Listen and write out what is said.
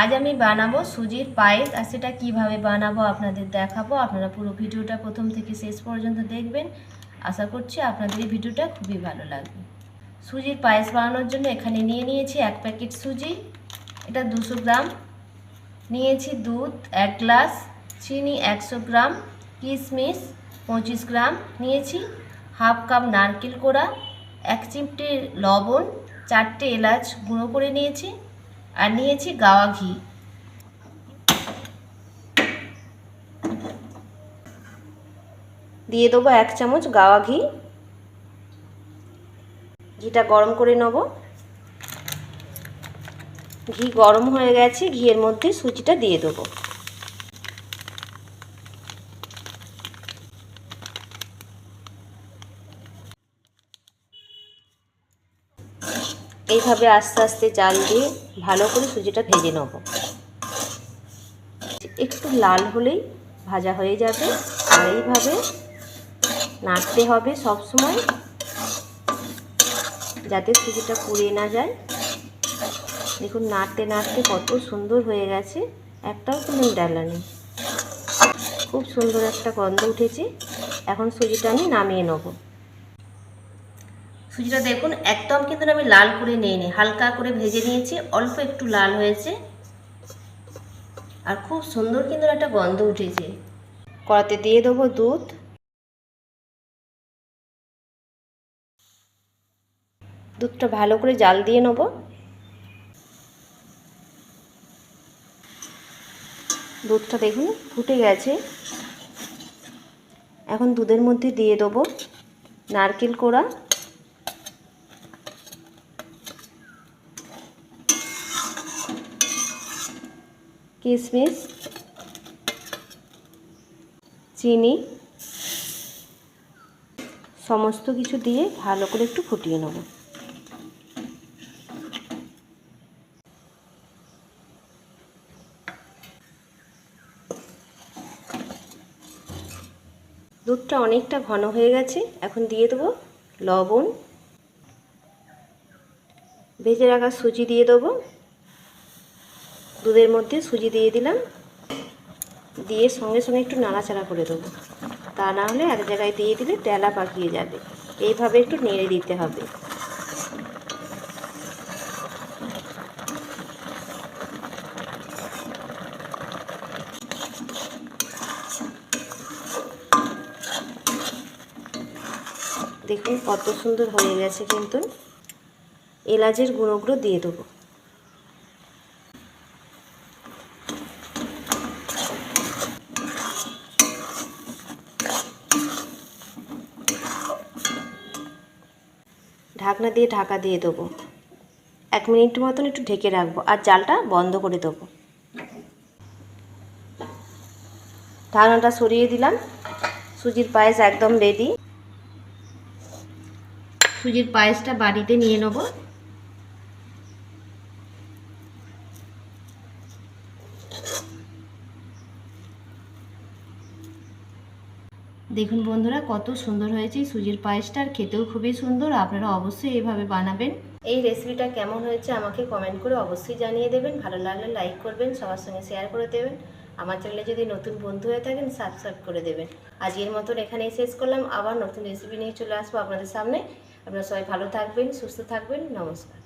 আজ আমি বানাবো সুজির পায়েস, আর সেটা কীভাবে বানাবো আপনাদের দেখাবো। আপনারা পুরো ভিডিওটা প্রথম থেকে শেষ পর্যন্ত দেখবেন। আশা করছি আপনাদের এই ভিডিওটা খুবই ভালো লাগবে। সুজির পায়েস বানানোর জন্য এখানে নিয়ে নিয়েছি এক প্যাকেট সুজি, এটা দুশো গ্রাম। নিয়েছি দুধ, এক গ্লাস চিনি একশো গ্রাম, কিশমিশ পঁচিশ গ্রাম। নিয়েছি হাফ কাপ নারকেল কোড়া, এক চিমটে লবণ, চারটে এলাচ গুঁড়ো করে নিয়েছি। আর নিয়েছি গাওয়া ঘি। দিয়ে দেবো এক চামচ গাওয়া ঘি। ঘিটা গরম করে নেব। ঘি গরম হয়ে গেছে, ঘিয়ের মধ্যে সুজিটা দিয়ে দেবো। এইভাবে আস্তে আস্তে চাল দিয়ে ভালো করে সুজিটা ভেজে নেব। একটু লাল হলেই ভাজা হয়ে যাবে। আর এইভাবে নাড়তে হবে সব সময়, যাতে সুজিটা পুড়ে না যায়। দেখুন, নাড়তে নাড়তে কত সুন্দর হয়ে গেছে, একটাও কোনো ডালা নেই। খুব সুন্দর একটা গন্ধ উঠেছে। এখন সুজিটা আমি নামিয়ে নেব। সুজিটা দেখুন, একদম কিন্তু আমি লাল করে নিয়ে নিই হালকা করে ভেজে নিয়েছি, অল্প একটু লাল হয়েছে। আর খুব সুন্দর কিন্তু একটা গন্ধ উঠেছে। কড়াতে দিয়ে দেবো দুধ। দুধটা ভালো করে জাল দিয়ে নেব। দুধটা দেখুন ফুটে গেছে। এখন দুধের মধ্যে দিয়ে দেবো নারকেল কোড়া। কিশমিশ চিনি, সমস্ত কিছু দিয়ে ভালো করে একটু ফুটিয়ে নেব। দুধটা অনেকটা ঘন হয়ে গেছে, এখন দিয়ে দেবো লবণ। ভেজে রাখা সুজি দিয়ে দেবো। দুধের মধ্যে সুজি দিয়ে দিলাম। দিয়ে সঙ্গে সঙ্গে একটু নাড়াচাড়া করে দেবো। তা না হলে এক জায়গায় দিয়ে দিলে তেলা পাকিয়ে যাবে। এইভাবে একটু নেড়ে দিতে হবে। দেখুন কত সুন্দর হয়ে গেছে কিন্তু। এলাচের গুঁড়োগুলো দিয়ে দেবো। ঢাকনা দিয়ে ঢাকা দিয়ে দেবো। এক মিনিট মতন একটু ঢেকে রাখব আর জালটা বন্ধ করে দেবো। ঢাকনাটা সরিয়ে দিলাম। সুজির পায়েস একদম রেডি সুজির পায়েসটা বাড়িতে নিয়ে নেব। দেখুন বন্ধুরা, কত সুন্দর হয়েছে সুজির পায়েসটা, আর খেতেও খুবই সুন্দর। আপনারা অবশ্যই এইভাবে বানাবেন। এই রেসিপিটা কেমন হয়েছে আমাকে কমেন্ট করে অবশ্যই জানিয়ে দেবেন। ভালো লাগলে লাইক করবেন, সবার সঙ্গে শেয়ার করে দেবেন। আমার চ্যানেলে যদি নতুন বন্ধু হয়ে থাকেন সাবস্ক্রাইব করে দেবেন। আজকের মতন এখানেই শেষ করলাম। আবার নতুন রেসিপি নিয়ে চলে আসব আপনাদের সামনে। আপনারা সবাই ভালো থাকবেন, সুস্থ থাকবেন। নমস্কার।